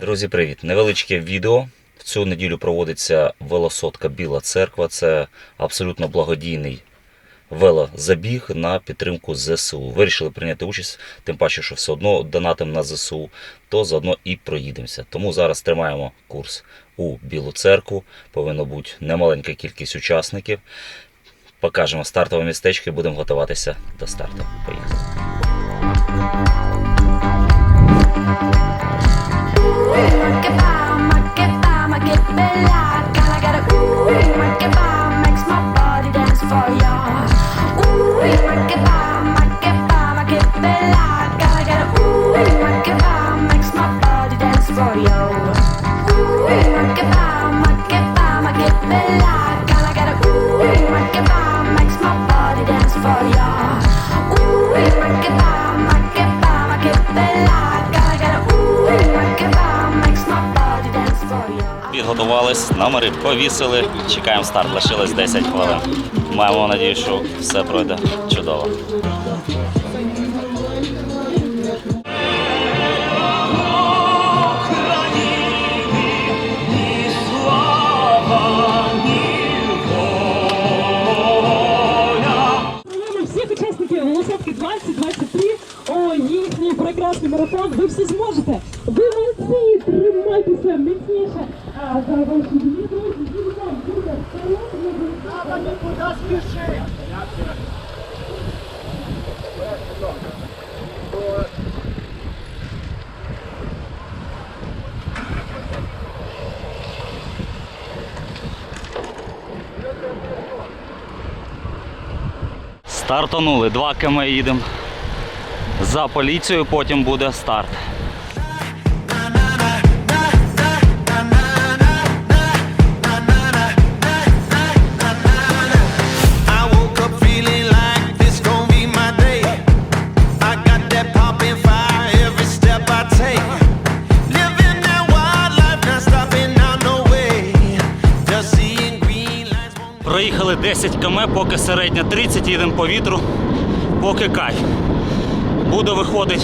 Друзі, привіт! Невеличке відео. В цю неділю проводиться велосотка Біла Церква. Це абсолютно благодійний велозабіг на підтримку ЗСУ. Вирішили прийняти участь, тим паче, що все одно донатим на ЗСУ, то заодно і проїдемося. Тому зараз тримаємо курс у Білу Церкву. Повинна бути немаленька кількість учасників. Покажемо стартове містечко і будемо готуватися до старту. Поїхали. Номери повісили, чекаємо старт, лишилось 10 хвилин. Маємо надію, що все пройде чудово. Голосовки 2023. О, їхній прекрасний марафон. Ви всі зможете. Ви молодці, тримайтеся міцніше. А за ваші дні, друзі, їдемо, буде Стартанули, 2 км їдемо. За поліцією, потім буде старт. 10 км, поки середня 30, їдемо по вітру, поки кайф. Буду виходити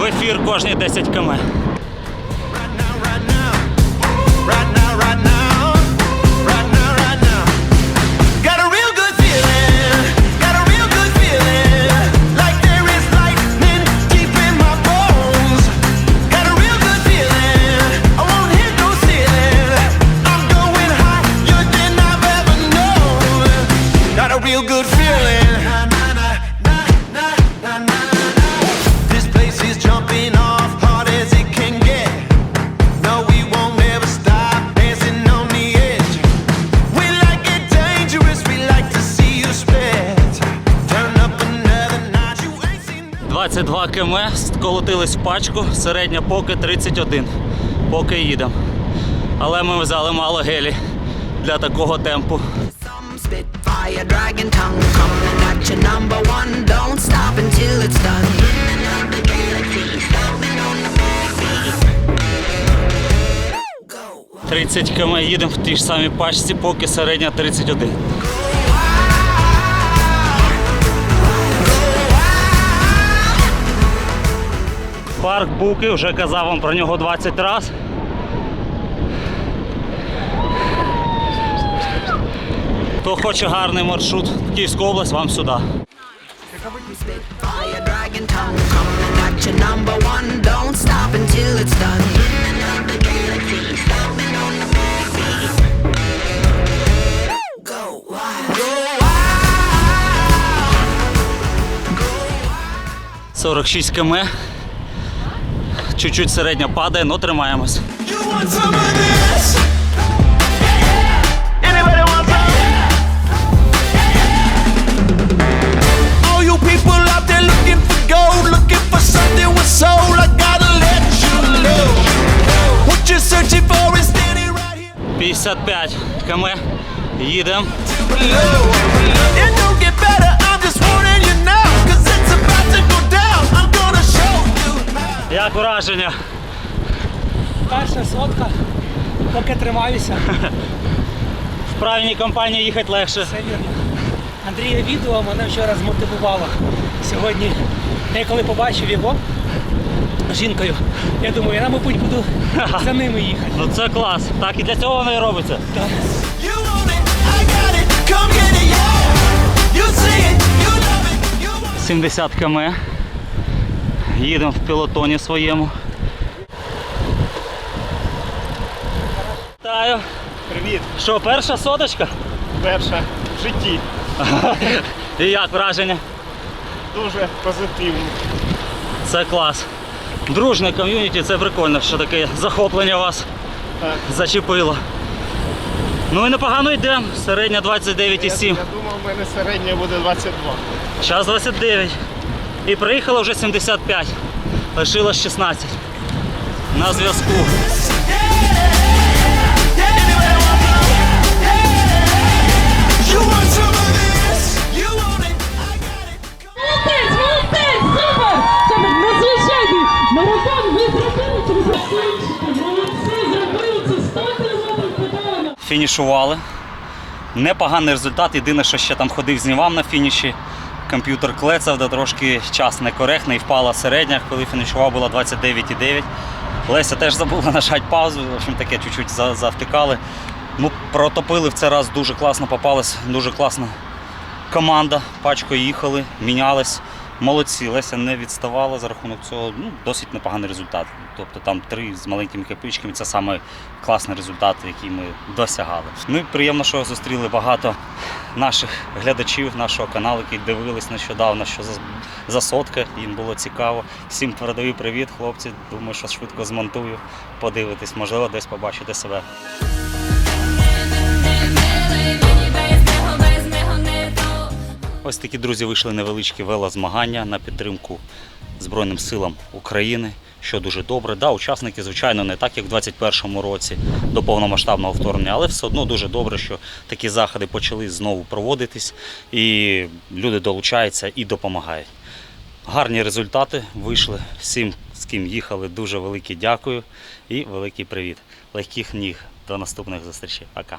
в ефір кожні 10 км. 22 км, сколотились в пачку, середня поки 31, поки їдемо. Але ми взяли мало гелі для такого темпу. 30 км їдемо в тій ж самій пачці, поки середня 31. Парк Буки, вже казав вам про нього 20 разів. Хто хоче гарний маршрут в Київську область, вам сюди. Go 46 км. Чуть-чуть середня падає, але тримаємось. You want some of Як враження? Перша сотка, поки тримаюся, В правильній компанії їхати легше. це вірно. Андрія відео мене вчора змотивувало. Сьогодні я коли побачив його, жінкою. Я думаю, я, мабуть, буду за ними їхати. Ну це клас. Так і для цього воно і робиться. It, yeah. You see Їдемо в пілотоні своєму. Вітаю. Привіт, Що, перша соточка? перша в житті. І як враження? Дуже позитивно. Це клас. Дружне ком'юніті, це прикольно, що таке захоплення вас Так. зачепило. Ну і непогано йдемо. Середня Я, 29,7. я думав, у мене середня буде 22. Час 29. І приїхало вже 75. Лишилось 16. На зв'язку. You want some of this? You want it, I got it. Молодець, молодець, супер! Це надзвичайний марафон, ви зробили це, ви красунчики, молодці, зробили це 100 кілометрів подолано. Фінішували. Непоганий результат. Єдине, що ще там ходив, знімав на фініші. Комп'ютер клецав, де трошки час некоректний, впала середня, коли фінішував була 29,9. Леся теж забула нажати паузу, в общем таке чуть-чуть завтикали. Ну, протопили в цей раз дуже класно попалась, дуже класна команда. Пачкою їхали, мінялись. Молодці, Леся не відставала за рахунок цього. Ну, досить непоганий результат. Тобто там три з маленькими копичками це саме класний результат, який ми досягали. Ну і приємно, що зустріли багато наших глядачів нашого каналу, які дивились нещодавно, що за, за сотка. Їм було цікаво. Всім передаю привіт, хлопці. Думаю, що швидко змонтую, подивитись, можливо, десь побачите себе. Ось такі друзі вийшли невеличкі велозмагання на підтримку Збройним силам України, що дуже добре. Да, учасники, звичайно, не так, як в 2021 році до повномасштабного вторгнення, але все одно дуже добре, що такі заходи почали знову проводитись, і люди долучаються і допомагають. Гарні результати вийшли. Всім, з ким їхали, дуже велике дякую і великий привіт. Легких ніг. До наступних зустрічей. Пока.